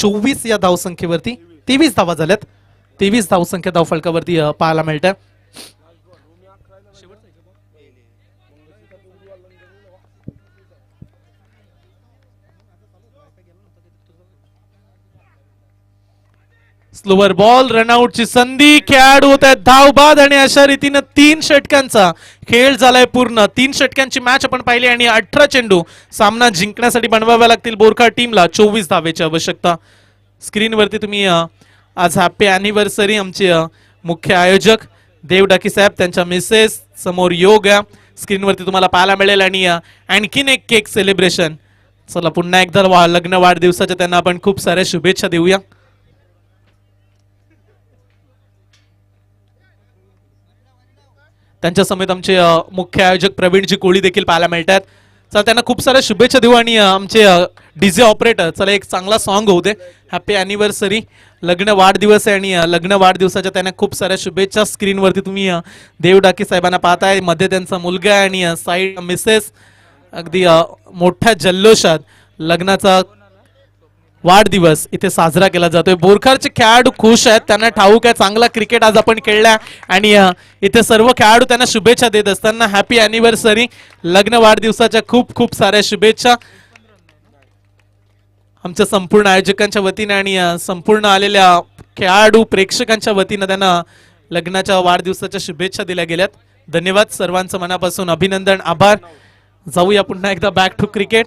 चोवीस या धावसंख्येवरती तेवीस धावा झाल्यात. तेवीस धावसंख्या धावफलकावरती पाहायला मिळतात स्लोवर बॉल रनआउटची संधी खेळाडू होत आहेत धावबाद आणि अशा रीतीनं तीन षटकांचा खेळ झालाय पूर्ण. तीन षटकांची मॅच आपण पाहिली आणि अठरा चेंडू सामना जिंकण्यासाठी बनवाव्या लागतील बोरखा टीमला. चोवीस धावेची आवश्यकता. स्क्रीनवरती तुम्ही आज हॅपी अॅनिव्हर्सरी आमचे मुख्य आयोजक देव डाकी साहेब त्यांच्या मिसेस समोर योग स्क्रीनवरती तुम्हाला पाहायला मिळेल आणि आणखीन एक केक सेलिब्रेशन चला पुन्हा एकदा वा- लग्न वाढदिवसाच्या त्यांना आपण खूप साऱ्या शुभेच्छा देऊया. त्यांच्या समेत आमचे मुख्य आयोजक प्रवीणजी कोळी देखील पाहायला मिळतात चला त्यांना खूप साऱ्या शुभेच्छा देऊ आणि आमचे डीजे ऑपरेटर चला एक चांगला सॉन्ग होऊ दे. हॅपी अॅनिव्हर्सरी लग्न वाढदिवस आहे आणि लग्न वाढदिवसाच्या त्यांना खूप साऱ्या शुभेच्छा. स्क्रीनवरती तुम्ही देवडाकी देव डाके साहेबांना पाहताय. मध्ये त्यांचा मुलगा आहे आणि साईड मिसेस अगदी मोठ्या जल्लोषात लग्नाचा वाढदिवस इथे साजरा केला जातोय. बोरखारचे खेळाडू खुश आहेत. त्यांना ठाऊक आहे. चांगला क्रिकेट आज आपण खेळला आणि इथे सर्व खेळाडू त्यांना शुभेच्छा देत असताना हॅपी अॅनिव्हर्सरी लग्न वाढदिवसाच्या खूप खूप साऱ्या शुभेच्छा. आमच्या संपूर्ण आयोजकांच्या वतीने आणि संपूर्ण आलेल्या खेळाडू प्रेक्षकांच्या वतीनं त्यांना लग्नाच्या वाढदिवसाच्या शुभेच्छा दिल्या गेल्यात. धन्यवाद सर्वांचं मनापासून अभिनंदन आभार. जाऊया पुन्हा एकदा बॅक टू क्रिकेट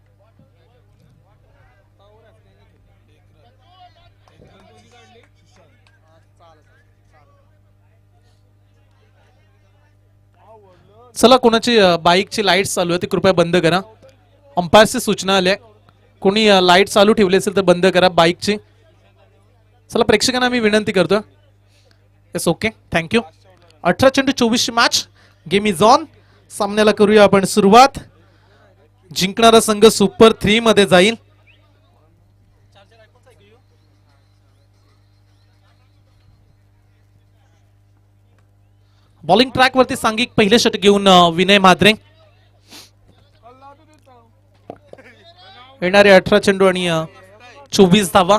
चला कोणाची बाईकची लाइट चालू आहे ती कृपया बंद करा. अंपायरची सूचना आल्या. कोणी लाइट चालू ठेवली असेल तर बंद करा बाईकची. चला प्रेक्षकांना मी विनंती करतो येस ओके थँक्यू अठरा चेंडू चोवीसची मॅच गेम इज ऑन सामन्याला करूया आपण सुरुवात. जिंकणारा संघ सुपर थ्री मध्ये जाईल. बॉलिंग ट्रॅकवरती सांघिक पहिले षट घेऊन विनय म्हात्रे येणारे अठरा चेंडू आणि चोवीस धावा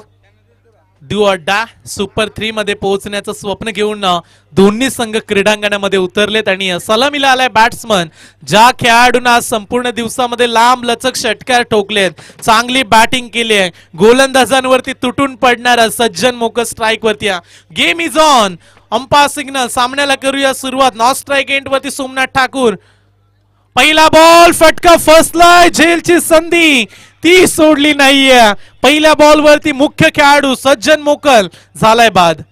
दू अड्डा सुपर थ्री मध्ये पोहोचण्याचं स्वप्न घेऊन दोन्ही संघ क्रीडांगणामध्ये उतरलेत आणि अ, सलामीला आलाय बॅट्समन ज्या खेळाडूंना आज संपूर्ण दिवसामध्ये लांब लचक षटकार ठोकलेत चांगली बॅटिंग केली आहे. गोलंदाजांवरती तुटून पडणारा सज्जन मोक स्ट्राईक वरती game is on umpire signal सामन्याला करूया सुरुवात. नॉन स्ट्राईक एंड वरती सोमनाथ ठाकूर. पहिला बॉल फटका फसलाय झेलची संधी. ती सोडली नाहीये. पहिल्या बॉल वरती मुख्य खेळाडू सज्जन मोकल. झालाय बाद.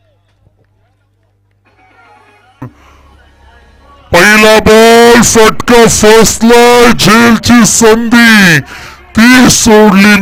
पहिला बॉल फटका फसलाय झेलची संधी. ती सोडली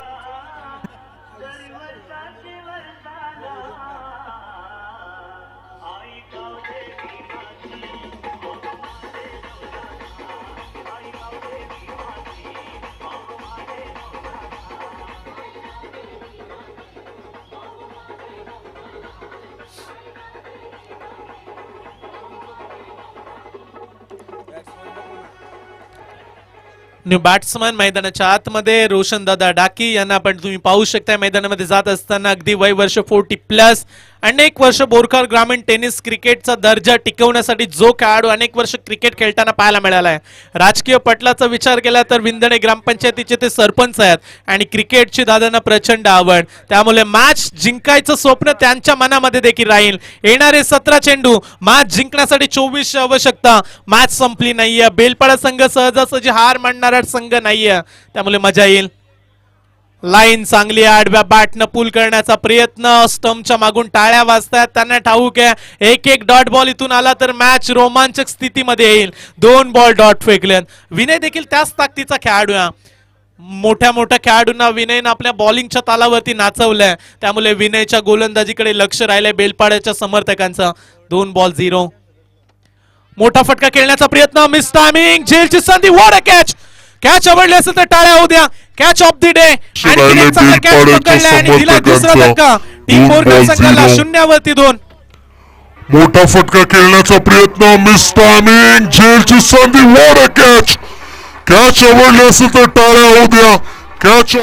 बॅट्समन मैदानाच्या आतमध्ये रोशन दादा डाकी यांना आपण तुम्ही पाहू शकता मैदानामध्ये जात असताना अगदी वय वर्ष फोर्टी प्लस अनेक वर्ष बोरकर ग्रामीण टेनिस क्रिकेटचा दर्जा टिकवण्यासाठी जो खेळाडू अनेक वर्ष क्रिकेट खेळताना पाहायला मिळाला आहे. राजकीय पटलाचा विचार केला तर विंदणे ग्रामपंचायतीचे ते सरपंच आहेत आणि क्रिकेटची दादांना प्रचंड आवड. त्यामुळे मॅच जिंकायचं स्वप्न त्यांच्या मनामध्ये देखील राहील. येणारे सतरा चेंडू मॅच जिंकण्यासाठी चोवीसची आवश्यकता. मॅच संपली नाहीये. बेलपाडा संघ सहजासहजी हार मांडणारा संघ नाहीये. त्यामुळे मजा येईल. लाईन चांगली आडव्या बॅटनं पूल करण्याचा प्रयत्न. स्टम्पच्या मागून टाळ्या वाजतायत त्यांना ठाऊक आहे. एक एक डॉट बॉल इथून आला तर मॅच रोमांचक स्थितीमध्ये येईल. दोन बॉल डॉट फेकले विनय देखील त्याच ताकदीचा खेळाडू आहे. मोठ्या मोठ्या खेळाडूंना विनयनं आपल्या बॉलिंगच्या तालावरती नाचवलंय. त्यामुळे विनयच्या गोलंदाजीकडे लक्ष राहिलंय बेलपाड्याच्या समर्थकांचं. दोन बॉल झिरो मोठा फटका खेळण्याचा प्रयत्न. मिस टायमिंग झेलची संधी. वॉट अ कॅच कॅच आवडली असेल तर टाळ्या होऊ द्या. Catch of the day catch आणि दिला दुसरा धक्का. टीम ball संघाला. शून्यावरती दोन. मोठा फटका खेळण्याचा प्रयत्न मिस टायमिंग झेलची संधी. अ कॅच कॅच आवडली असेल तर टाळ्या होऊ द्या. कॅच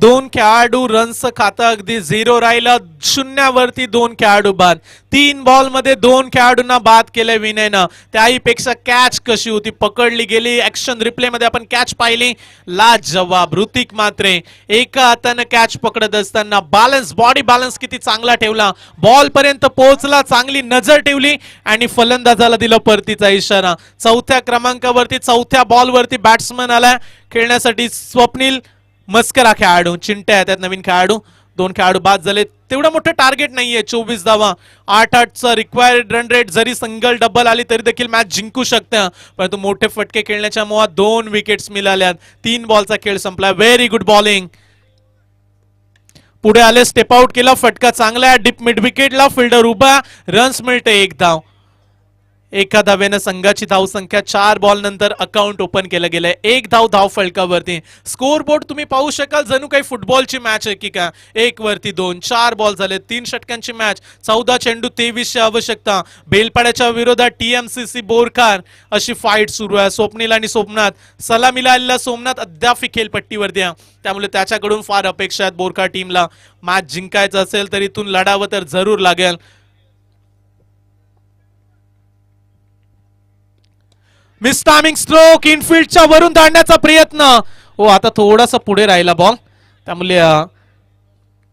दोन खेळाडू रन्स खातं अगदी झिरो राहिलं. शून्यावरती दोन खेळाडू बाद. तीन बॉलमध्ये दोन खेळाडूंना बाद केले विनयनं. त्याहीपेक्षा कॅच कशी होती पकडली गेली. ऍक्शन रिप्लेमध्ये आपण कॅच पाहिली. लाज जवाब ऋतिक मात्रे. एका हातानं कॅच पकडत असताना बॅलन्स बॉडी बॅलन्स किती चांगला ठेवला. बॉल पर्यंत पोहोचला चांगली नजर ठेवली आणि फलंदाजाला दिला परतीचा इशारा. चौथ्या क्रमांकावरती चौथ्या बॉलवरती बॅट्समन आला. खेळण्यासाठी स्वप्नील मस्करा खेळाडू चिंट्या त्यात नवीन खेळाडू दोन खेळाडू बाद झाले तेवढं मोठं टार्गेट नाहीये चोवीस धावा आठ आठचा रिक्वायर्ड रन रेट जरी सिंगल डबल आली तरी देखील मॅच जिंकू शकतं. परंतु मोठे फटके खेळण्याच्या मोहात दोन विकेट्स मिळाल्यात. तीन बॉलचा खेळ संपला. व्हेरी गुड बॉलिंग पुढे आले स्टेप आउट केला फटका चांगला आहे. डीप मिड विकेटला फिल्डर उभा. रन्स मिळते एक धाव एका धाव्यानं संघाची धावसंख्या चार बॉल नंतर अकाउंट ओपन केलं गेलंय. एक धाव धाव फलकावरती स्कोर बोर्ड तुम्ही पाहू शकाल जणू काही फुटबॉलची मॅच आहे की का? एक वरती दोन चार बॉल झाले तीन षटकांची मॅच चौदा चेंडू तेवीसची आवश्यकता. बेलपाड्याच्या विरोधात टीएमसीसी बोरकार अशी फाईट सुरू आहे. स्वप्नील आणि सोमनाथ. सलामीला आलेला सोमनाथ अद्याप खेळपट्टीवरती आहे. त्यामुळे त्याच्याकडून फार अपेक्षा आहेत बोरकार टीमला मॅच जिंकायचं असेल तर इथून लढावं तर जरूर लागेल. मिसटायमिंग स्ट्रोक इनफिल्डच्या वरून धाडण्याचा प्रयत्न. हो आता थोडासा पुढे राहिला बॉल त्यामुळे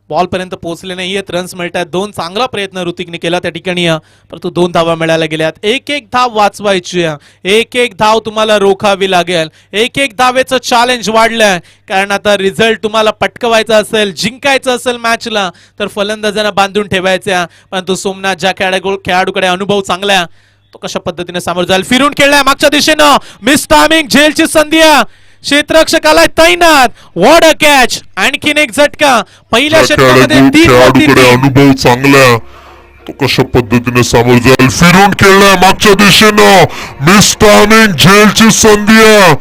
बॉल पर्यंत पोहोचले नाहीयेत रन्स मिळत आहेत दोन चांगला प्रयत्न ऋतिकने केला त्या ठिकाणी परंतु दोन धावा मिळायला गेल्यात एक एक धाव वाचवायची एक एक धाव तुम्हाला रोखावी लागेल. एक एक धावेचं चॅलेंज वाढलंय. कारण आता रिझल्ट तुम्हाला पटकवायचा असेल जिंकायचं असेल मॅचला तर फलंदाजांना बांधून ठेवायच्या परंतु सोमनाथ ज्या खेळाडू खेळाडूकडे अनुभव चांगला आहे, तो कशा पद्धतीने सामोरं जाईल? फिरून खेळलाय मागच्या दिशेनं. मिस टायमिंग झेलची संधी आहे. क्षेत्ररक्षकाला तैनात. वॉट अ कॅच आणखीन एक झटका. पहिल्या षटकामध्ये. अनुभव चांगला तो कशा पद्धतीने सामोर जाईल? फिरून खेळलाय मागच्या दिशेनं. मिस टायमिंग झेलची संधी.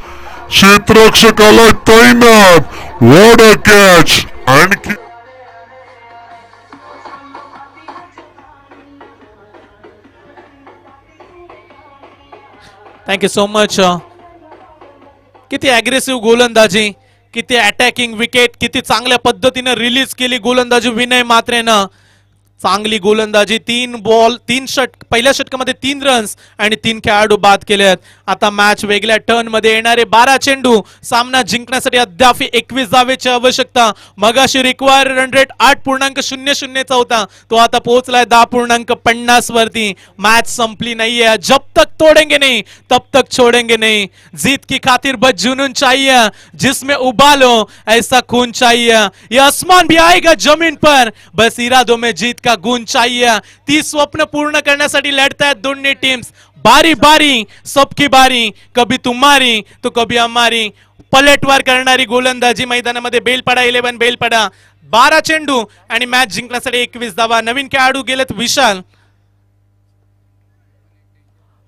क्षेत्ररक्षकाला तैनात. वॉट अ कॅच आणखी थँक्यू सो मच किती अग्रेसिव्ह गोलंदाजी किती अटॅकिंग विकेट किती चांगल्या पद्धतीनं रिलीज केली गोलंदाजी विनय मात्रेनं. चांगली गोलंदाजी तीन बॉल तीन षट पहिल्या षटकामध्ये तीन रन्स आणि तीन खेळाडू बाद केले आहेत. आता मॅच वेगळ्या टर्नमध्ये येणारे बारा चेंडू सामना जिंकण्यासाठी अद्याप एकवीस धावेची आवश्यकता. मगाशी रिक्वायर रन रेट आठ पूर्णांक शून्य शून्यचा होता. तो आता पोहोचलाय दहा पूर्णांक पन्नास वरती. मॅच संपली नाहीये. जब तक तोडेंगे नाही. तब तक छोड़ेंगे नहीं. जीत की खातिर बस जुनून चाहिए. जिसमें उबालो ऐसा खून चाहिए. ये आसमान भी आएगा जमीन पर. बस इरादों में जीत का गुण चाहिए ती स्वप्न पूर्ण करण्यासाठी लढतायत दोन्ही टीम्स बारी बारी सबकी बारी कभी तुम्हारी तो कभी हमारी पलटवार करणारी गोलंदाजी मैदानामध्ये बेलपाडा इलेव्हन बेलपाडा बारा चेंडू आणि मॅच जिंकण्यासाठी एकवीस धावा. नवीन खेळाडू गेलेत विशाल.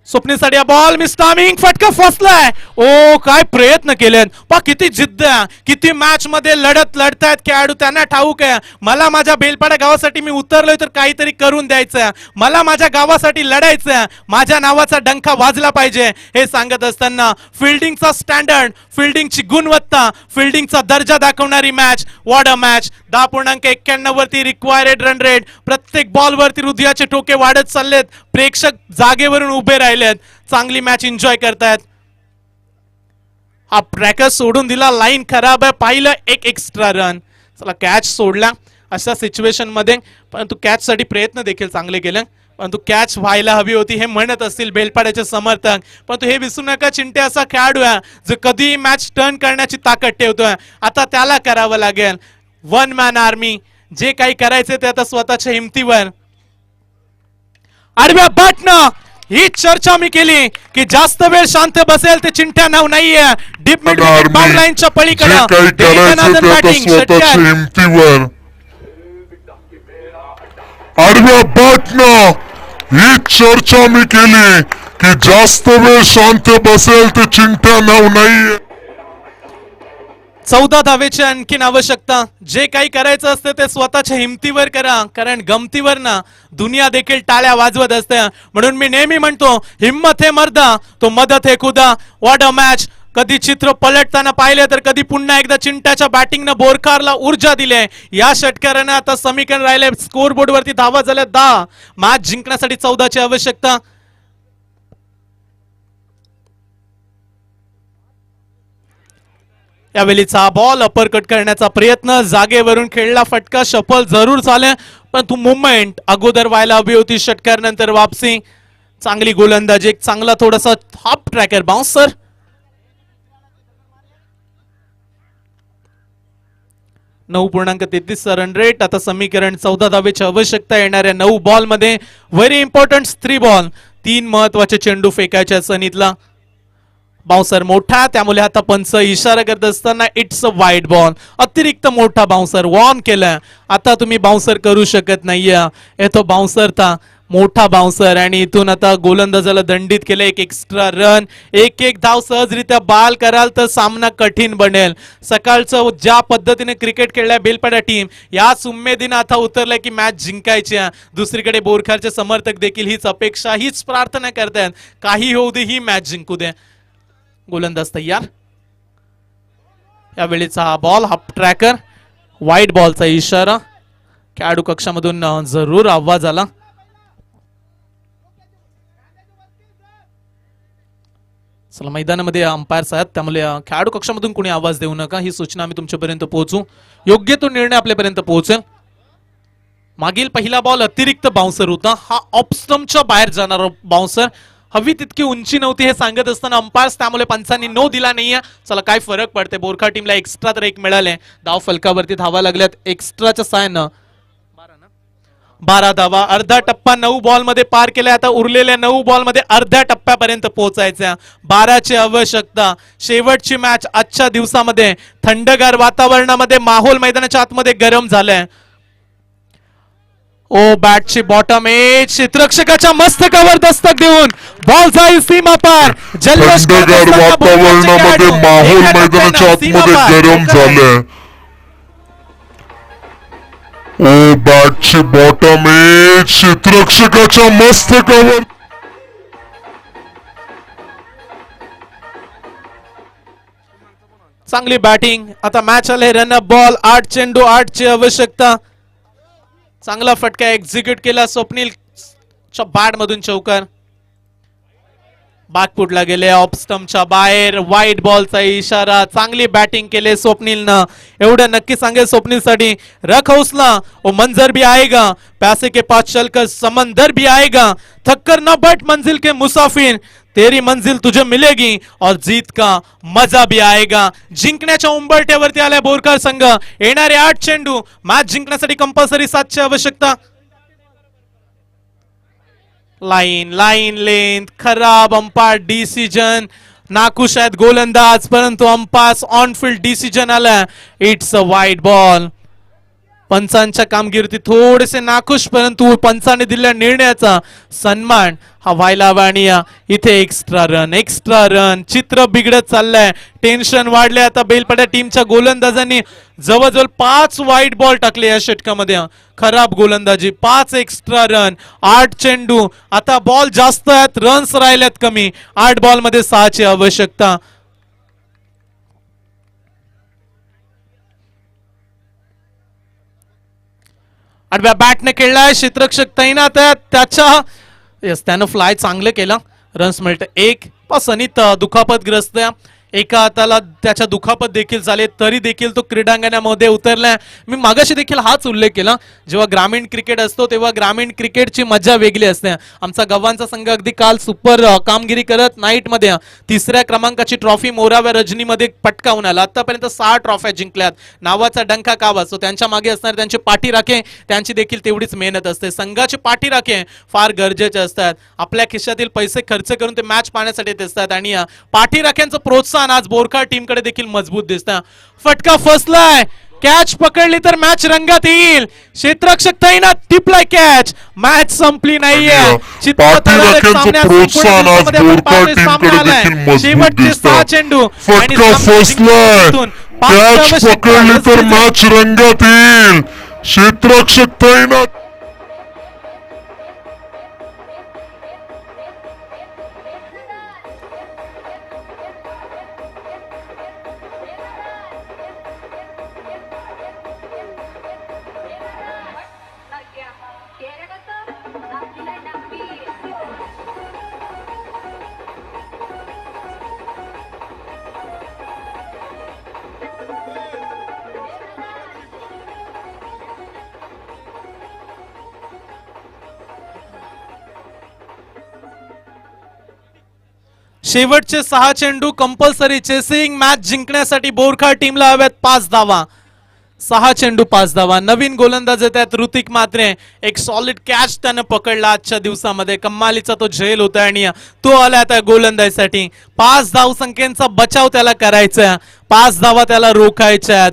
स्वप्नेसाठी बॉल मिस टायमिंग फटका फसलाय. ओ काय प्रयत्न केलेत. पा किती जिद्द किती मॅच मध्ये लढत लढतायत खेळाडू त्यांना ठाऊक आहे. मला माझ्या बेलपाडा गावासाठी मी उतरलोय तर काहीतरी करून द्यायचं मला माझ्या गावासाठी लढायचं माझ्या नावाचा डंका वाजला पाहिजे. हे सांगत असताना फिल्डिंगचा स्टँडर्ड फिल्डिंगची गुणवत्ता फिल्डिंगचा दर्जा दाखवणारी मॅच वॉड अ मॅच दहा पूर्णांक एक्क्याण्णव वरती रिक्वायर्ड रन रेट प्रत्येक बॉल वरती हृदयाचे ठोके वाढत चाललेत. प्रेक्षक जागेवरून उभे राहिलेत. चांगली मॅच एन्जॉय करतायत. हा ट्रॅकर सोडून दिला लाईन खराब आहे. पाहिलं एक एक्स्ट्रा रन चला कॅच सोडला अशा सिच्युएशनमध्ये. परंतु कॅचसाठी प्रयत्न देखील चांगले केले. परंतु कॅच व्हायला हवी होती हे म्हणत असतील बेलपाड्याचे समर्थक. परंतु हे विसरू नका चिंटे असा खेळाडू आहे जो कधी मॅच टर्न करण्याची ताकद ठेवतोय. आता त्याला करावं लागेल. वन मॅन आर्मी जे काही करायचे ते आता स्वतःच्या हिमतीवर. आडव्या बॅटनं ही चर्चा मी केली की जास्त वेळ शांत बसेल ते चिंट्या नाव नाहीये. डीप मिड Army बॉल लाईनच्या जे काही पलीकडे आडव्या बाटनं ही चर्चा मी केली की जास्त वेळ शांत बसेल ते चिंट्या नाव नाहीये. चौदा धावेची आणखीन आवश्यकता. जे काही करायचं असतं ते स्वतःच्या हिमतीवर करा कारण गमतीवर ना दुनिया देखील टाळ्या वाजवत असते. म्हणून मी नेहमी म्हणतो हिम्मत हे मर्दा तो मदत हे खुदा. वॉट अ मॅच कधी चित्र पलटताना पाहिले तर कधी पुन्हा एकदा चिंट्याच्या बॅटिंगनं बोरकारला ऊर्जा दिले. या षटकाराने आता समीकरण राहिले स्कोर बोर्डवरती धावा झाल्या दहा. मॅच जिंकण्यासाठी चौदाची आवश्यकता. यावेळीचा बॉल अपर कट करण्याचा प्रयत्न. जागेवरून खेळला फटका. शफल जरूर झाले. परंतु मुवमेंट अगोदर व्हायला हवी होती. षटकार नंतर वापसी. चांगली गोलंदाजी. एक चांगला थोडासा हाफ ट्रॅकर बाउन्सर नऊ पूर्णांक तेहतीस रन रेट आता समीकरण चौदा धावेची आवश्यकता येणाऱ्या नऊ बॉलमध्ये. व्हेरी इम्पॉर्टंट थ्री बॉल तीन महत्त्वाचे चेंडू फेकायच्या सनीतला. बाउन्सर मोठा त्यामुळे आता पंच इशारा करत असताना इट्स अ वाईट बॉल अतिरिक्त मोठा बाउन्सर वॉर्न केलाय आता तुम्ही बाउन्सर करू शकत नाहीये. येतो बाउन्सर था मोठा बाउन्सर आणि इथून आता गोलंदाजाला दंडित केलं एक एक्स्ट्रा रन एक एक धाव सहजरित्या बाल कराल तर सामना कठीण बनेल. सकाळचं ज्या पद्धतीने क्रिकेट खेळल्या बेलपाडा टीम याच उमेदीनं आता उतरलंय की मॅच जिंकायची. आहे. दुसरीकडे बोरखारचे समर्थक देखील हीच अपेक्षा हीच प्रार्थना करतायत. काही होऊ दे ही मॅच जिंकू दे. गोलंदाज तयार. यावेळीचा हा बॉल हाफ ट्रॅकर वाईट बॉलचा इशारा. खेळाडू कक्षामधून जरूर आवाज आला. चला मैदानामध्ये अंपायर्स आहेत. त्यामुळे खेळाडू कक्षामधून कोणी आवाज देऊ नका. ही सूचना आम्ही तुमच्यापर्यंत पोहोचू. योग्य तो निर्णय आपल्यापर्यंत पोहोचेल. मागील पहिला बॉल अतिरिक्त बाउन्सर होता. हा ऑपस्टमच्या बाहेर जाणारा बाउन्सर हवी तितकी उंची नव्हती हे सांगत असताना अंपायर्स त्यामुळे पंचांनी नो दिला नाहीये. चला काय फरक पडते बोरखा टीमला एक्स्ट्रा तर एक मिळाले धाव फलकावरती धावा लागल्यात. एक्स्ट्राच्या सायनं. बारा धावा अर्धा टप्पा नऊ बॉलमध्ये पार केलाय. आता उरलेल्या नऊ बॉलमध्ये अर्ध्या टप्प्यापर्यंत पोहोचायच्या. बाराची आवश्यकता. शेवटची मॅच आजच्या दिवसामध्ये. थंडगार वातावरणामध्ये माहोल मैदानाच्या आतमध्ये गरम झालाय. ओ बॅटची बॉटम एज क्षेत्ररक्षकाच्या मस्तकावर दस्तक देऊन बॉल जाईल सीमा पार. जल्लोष करत थंडगार असताना बोलण्याचे वातावरणामध्ये. माहोल मैदानाच्या आतमध्ये. गरम झालंय. ओ बॅटची बॉटम एज क्षेत्ररक्षकाच्या मस्तकावर. चांगली बॅटिंग आता मॅच आले रन अप बॉल आठ चेंडू आठ ची आवश्यकता. चांगला फटका एक्झिक्यूट केला स्वप्नील बॅट मधून चौकार. बागपुटला गेले ऑफ स्टम्पच्या बाहेर वाईट बॉलचा इशारा चांगली बॅटिंग केले स्वप्नीलनं. एवढं नक्की सांगेल स्वप्नीलसाठी रख हौसला. ओ मंजर भी आएगा पैसे के पास चलकर समंदर भी आएगा थक्कर न बट मंजिल के मुसाफिर. तेरी मंजिल तुझे मिलेगी और जीत का मजा भी आएगा। जिंकण्याच्या उंबरट्यावरती आलाय बोरकर संघ. येणारे आठ चेंडू मॅच जिंकण्यासाठी कंपल्सरी सातची आवश्यकता. लाईन लाईन लेंथ खराब अंपायर डिसिजन नाखुश आहेत गोलंदाज परंतु अंपास ऑन फील्ड डिसिजन आला इट्स अ वाईट बॉल पंचांच्या कामगिरीती थोडेसे नाखुश परंतु पंचाने दिलेल्या निर्णयाचा सन्मान हा व्हायला हवा. आणि इथे एक्स्ट्रा रन एक्स्ट्रा रन चित्र बिघडत चाललंय. टेन्शन वाढले आता बेलपाड्या टीमच्या गोलंदाजांनी जवळजवळ पाच वाईट बॉल टाकले या षटकामध्ये. खराब गोलंदाजी. पाच एक्स्ट्रा रन आठ चेंडू. आता बॉल जास्त आहेत. रन्स राहिल्यात कमी. आठ बॉलमध्ये सहाची आवश्यकता. आडव्या बॅटने खेळलाय क्षेत्रक्षक तैनात त्याच्या येस त्यानं फ्लाय चांगलं केलं. रन्स मिळतं एक. पण सनीत दुखापतग्रस्त आहे. एका हाताला त्याच्या दुखापत देखील झाले तरी देखील तो क्रीडांगणामध्ये उतरलाय. मी मागाशी देखील हाच उल्लेख केला. जेव्हा ग्रामीण क्रिकेट असतो तेव्हा ग्रामीण क्रिकेटची मजा वेगळी असते. आमचा गव्हांचा संघ अगदी काल सुपर कामगिरी करत नाईटमध्ये तिसऱ्या क्रमांकाची ट्रॉफी मोराव्या रजनीमध्ये पटकावून आला. आतापर्यंत सहा ट्रॉफ्या जिंकल्यात. नावाचा डंका का वाचतो? त्यांच्या मागे असणारे त्यांची पाठी राखे त्यांची देखील तेवढीच मेहनत असते. संघाची पाठी राखे फार गरजेचे असतात. आपल्या खिशातील पैसे खर्च करून ते मॅच पाहण्यासाठी येत असतात आणि पाठीराख्यांचं पाठी राख्यांचं प्रोत्साहन आज बोरखा टीमकडे देखील मजबूत दिसतं फटका फसलाय. कॅच पकडली तर मॅच रंगात येईल. क्षेत्ररक्षक तैनात टिपलाय कॅच मॅच संपली नाहीये. आणि, चित्र पाठीराख्यांचं तळाला सामन्यात. प्रोत्साहन शेवटचे सहा चेंडू कंपल्सरी चेसिंग मॅच जिंकण्यासाठी बोरखा टीमला हव्यात पाच धावा. सहा चेंडू पाच धावा. नवीन गोलंदाज येत आहेत ऋतिक मात्रे. एक सॉलिड कॅच त्यानं पकडला आजच्या दिवसामध्ये. कम्मालीचा तो झेल होता आणि तो आला त्या गोलंदाजीसाठी. पाच धाव संख्येचा बचाव त्याला करायचा आहे. पाच धावा त्याला रोखायच्या आहेत.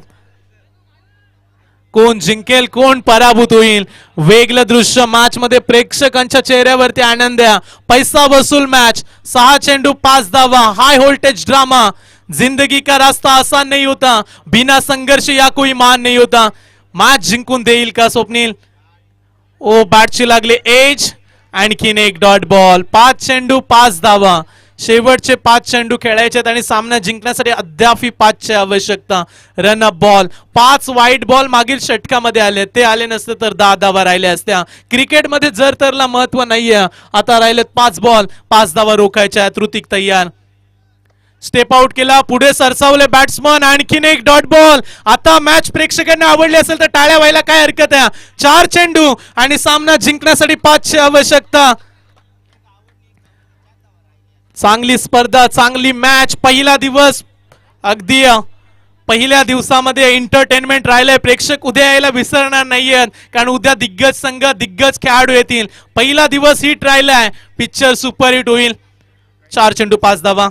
कोण जिंकेल कोण पराभूत होईल? वेगळं दृश्य मॅच मध्ये प्रेक्षकांच्या चेहऱ्यावरती आनंद द्या. पैसा वसूल मॅच सहा चेंडू पाच धावा. हाय व्होल्टेज ड्रामा जिंदगी का रास्ता आसान नाही होता. बिना संघर्ष या कोई मान नाही होता. मॅच जिंकून देईल का स्वप्नील? ओ बॅटची लागली एज आणखीन एक डॉट बॉल पाच चेंडू पाच धावा. शेवटचे पाच चेंडू खेळायचे आहेत आणि सामना जिंकण्यासाठी अद्याप पाचची आवश्यकता. रन अप बॉल पाच वाईट बॉल मागील षटकामध्ये आले ते आले नसते तर दहा धावा राहिल्या असत्या. क्रिकेटमध्ये जर तरला महत्त्व नाहीये आता राहिलेत पाच बॉल पाच धावा रोखायच्या आहेत. ऋतिक तयार. स्टेप आउट केला. पुढे सरसावले बॅट्समन आणखीन एक डॉट बॉल आता मॅच प्रेक्षकांना आवडली असेल तर टाळ्या व्हायला काय हरकत आहे? चार चेंडू आणि सामना जिंकण्यासाठी पाचची आवश्यकता. चांगली स्पर्धा चांगली मॅच पहिला दिवस. अगदी पहिल्या दिवसामध्ये एंटरटेनमेंट राहिलंय. प्रेक्षक उद्या यायला विसरणार नाहीयेत. कारण उद्या दिग्गज संघ दिग्गज खेळाडू येतील. पहिला दिवस हिट राहिलाय. पिक्चर सुपरहिट होईल. चार चेंडू पाच धावा.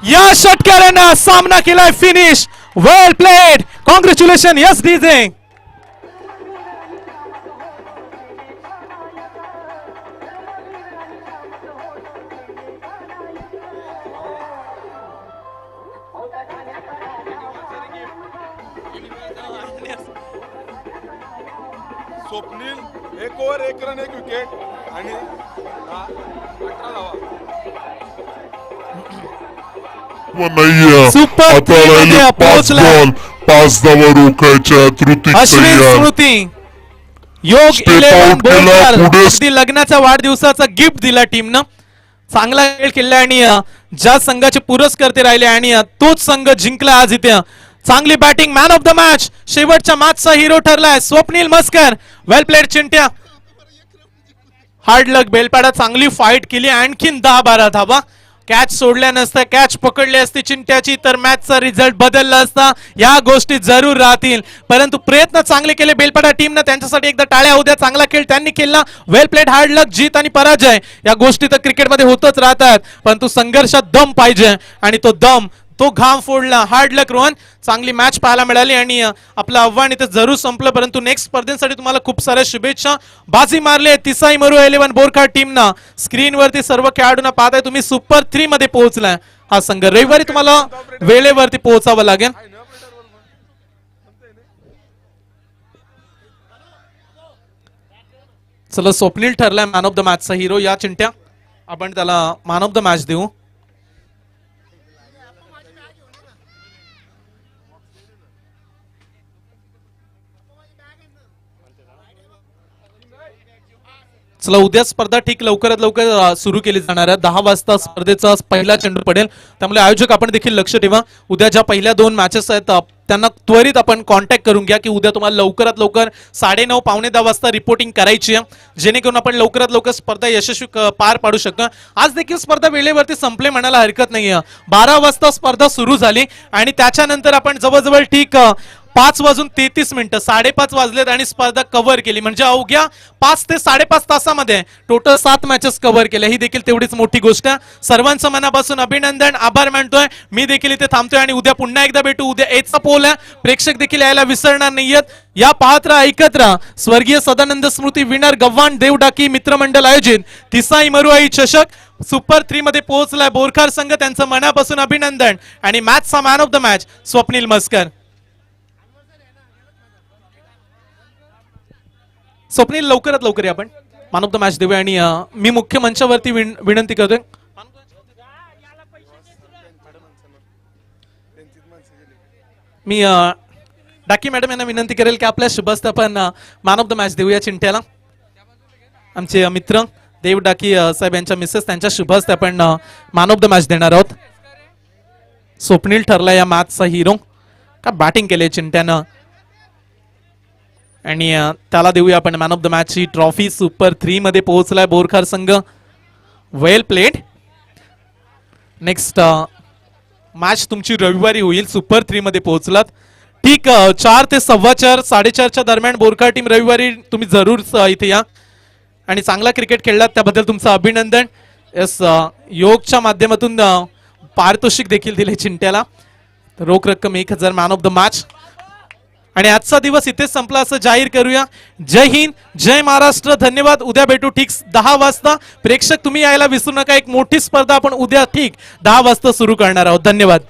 या षटकारानं सामना केलाय finish well played congratulation yes DJ Swapnil एक ओव्हर एक रन एक विकेट आणि अठरा धावा. मध्ये पाच पोहोचला. बॉल पाच धावा रोखायच्या अश्विन स्मृती योग इलेव्हन out केला, पुढे- अगदी लग्नाच्या वाढदिवसाचा गिफ्ट दिला टीमनं चांगला खेळ केला आणि ज्या संघाचे पुरस्कर्ते राहिले आणि तोच संघ जिंकला आज इथे. चांगली batting man of the match शेवटच्या मॅचचा hero ठरलाय Swapnil Maskar. Well played Chintya. Hard luck Belpada चांगली फाईट केली आणखीन दहा बारा धावा. कॅच सोडल्या नसत्या कॅच पकडली असती चिंट्याची तर मॅचचा रिझल्ट बदलला असता. या गोष्टी जरूर राहतील. परंतु प्रयत्न चांगले केले बेलपाडा टीमनं त्यांच्यासाठी एकदा टाळ्या उद्या चांगला खेळ त्यांनी खेळला वेल प्लेड हार्ड लक जीत आणि पराजय. या गोष्टी तर क्रिकेटमध्ये होतच राहतात. परंतु संघर्षात दम पाहिजे. आणि तो दम तो घाम फोडला. Hard luck Rohan. चांगली मॅच पाहायला मिळाली आणि आपलं आव्हान इथे जरूर संपलं. परंतु नेक्स्ट स्पर्धेसाठी तुम्हाला खूप साऱ्या शुभेच्छा. बाजी मारले तिसाई मरू इलेव्हन बोरखा टीमनं स्क्रीनवरती सर्व खेळाडूंना पाहताय तुम्ही. सुपर थ्री मध्ये पोहोचलाय. हा संघ. रविवारी तुम्हाला वेळेवरती पोहोचावं लागेल. चला स्वप्नील ठरलाय मॅन ऑफ द मॅचचा हिरो या चिंट्या. आपण त्याला मॅन ऑफ द मॅच देऊ. चला उद्या स्पर्धा ठीक लवकरात लवकर सुरू केली जाणार आहे. दहा वाजता स्पर्धेचा पहिला चेंडू पडेल. त्यामुळे आयोजक आपण देखील लक्ष ठेवा. उद्या ज्या पहिल्या दोन मॅचेस आहेत त्यांना त्वरित आपण कॉन्टॅक्ट करून घ्या की उद्या तुम्हाला लवकरात लवकर साडेनऊ पावणे दहा वाजता रिपोर्टिंग करायची आहे. जेणेकरून आपण लवकरात लवकर स्पर्धा यशस्वी पार पाडू शकतो. आज देखील स्पर्धा वेळेवरती संपले म्हणायला हरकत नाहीये. बारा वाजता स्पर्धा सुरू झाली आणि त्याच्यानंतर आपण जवळजवळ ठीक पाच वाजून तेहतीस मिनिटं साडेपाच वाजलेत आणि स्पर्धा कव्हर केली. म्हणजे अवघ्या पाच ते साडेपाच तासामध्ये टोटल सात मॅचेस कव्हर केल्या. ही देखील तेवढीच मोठी गोष्ट. आहे सर्वांचं मनापासून अभिनंदन आभार मानतोय. मी देखील इथे थांबतोय आणि उद्या पुन्हा एकदा भेटू. उद्या एचा पोल आहे. प्रेक्षक देखील यायला विसरणार नाहीयेत. या पाहत राहा ऐकत राहा. स्वर्गीय सदानंद स्मृती विनर गव्हाण देवडाकी मित्रमंडळ आयोजित तिसाई मरुआई चषक सुपर थ्री मध्ये पोहोचलाय बोरखार संघ. त्यांचं मनापासून अभिनंदन. आणि मॅचचा man of the match Swapnil Maskar. Swapnil लवकरात लवकर या आपण. मॅन ऑफ द मॅच देऊया आणि मी मुख्य मंचावरती विन- विनंती करतोय. मी डाकी मॅडम यांना विनंती करेल की आपल्या शुभस्थापन मॅन ऑफ द मॅच देऊया चिंट्याला. आमचे मित्र देव डाकी साहेब यांच्या मिसेस त्यांच्या शुभस्थ आपण मॅन ऑफ द मॅच देणार आहोत. स्वप्नील ठरला या मॅचचा हिरो का बॅटिंग केले चिंट्यानं? आणि त्याला देऊया आपण मॅन ऑफ द मॅच ही ट्रॉफी सुपर थ्री मध्ये पोहोचलाय बोरखार संघ. वेल प्लेड नेक्स्ट मॅच तुमची रविवारी होईल. सुपर थ्री मध्ये पोहोचलात. ठीक चार ते सव्वा चार साडेचारच्या दरम्यान बोरखार टीम रविवारी तुम्ही जरूर इथे या. आणि चांगला क्रिकेट खेळलात. त्याबद्दल तुमचं अभिनंदन. यस योगच्या माध्यमातून पारितोषिक देखील दिले चिंट्याला. रोख रक्कम एक हजार मॅन ऑफ द मॅच आणि आजचा दिवस इथेच संपला असं जाहीर करूया. जय हिंद जय महाराष्ट्र. धन्यवाद. उद्या भेटू ठीक दहा वाजता. प्रेक्षक तुम्ही यायला विसरू नका. एक मोठी स्पर्धा आपण उद्या ठीक दहा वाजता सुरू करणार आहोत. धन्यवाद.